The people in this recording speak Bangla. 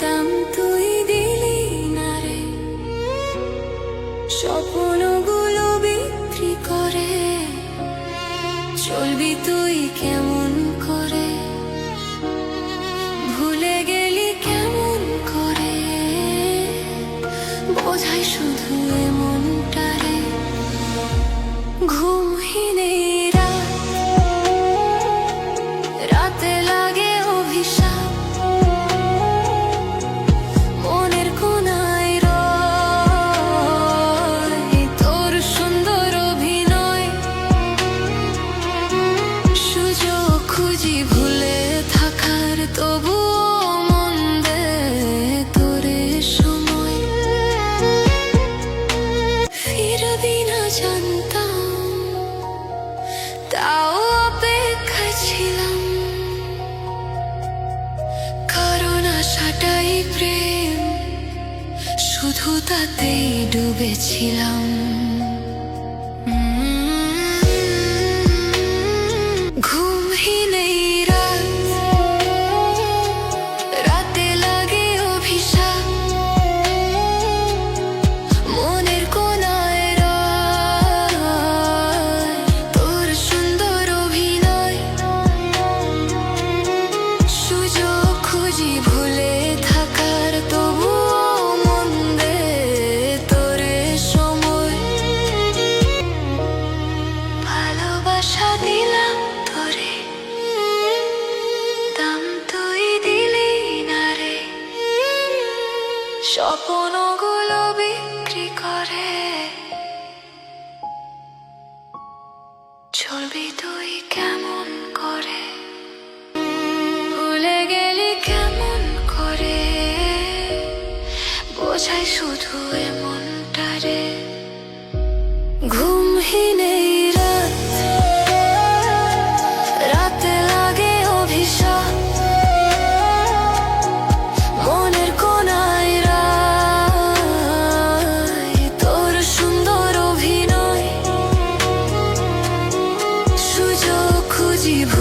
দাম তুই দিলি বিক্রি করে। চলবি তুই কেমন করে? ভুলে গেলি কেমন করে? শুধু এমনটারে আশাটাই প্রেম শুধু তাতেই ডুবেছিলাম। স্বপ্নগুলো বিক্রি করে। চলবি তুই কেমন করে? ভুলে গেলি কেমন করে? বোঝাই শুধু хотів